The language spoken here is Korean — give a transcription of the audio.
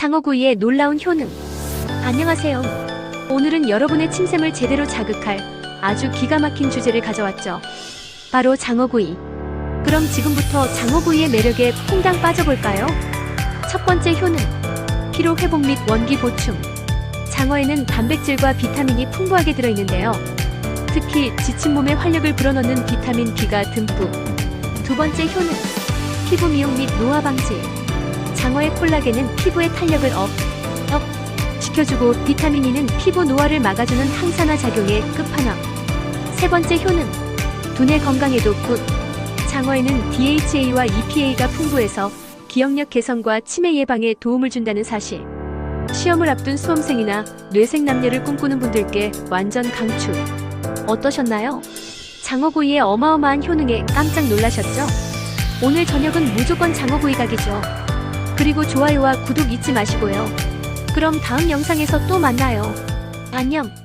장어구이의 놀라운 효능. 안녕하세요. 오늘은 여러분의 침샘을 제대로 자극할 아주 기가 막힌 주제를 가져왔죠. 바로 장어구이. 그럼 지금부터 장어구이의 매력에 퐁당 빠져볼까요? 첫 번째 효능. 피로 회복 및 원기 보충. 장어에는 단백질과 비타민이 풍부하게 들어있는데요. 특히 지친 몸에 활력을 불어넣는 비타민 B가 듬뿍. 두 번째 효능. 피부 미용 및 노화 방지. 장어의 콜라겐은 피부의 탄력을 업, 업 시켜주고 비타민 E는 피부 노화를 막아주는 항산화 작용의 끝판왕. 세 번째 효능. 두뇌 건강에도 굿. 장어에는 DHA와 EPA가 풍부해서 기억력 개선과 치매 예방에 도움을 준다는 사실. 시험을 앞둔 수험생이나 뇌생 남녀를 꿈꾸는 분들께 완전 강추. 어떠셨나요? 장어구이의 어마어마한 효능에 깜짝 놀라셨죠? 오늘 저녁은 무조건 장어구이 각이죠. 그리고 좋아요와 구독 잊지 마시고요. 그럼 다음 영상에서 또 만나요. 안녕.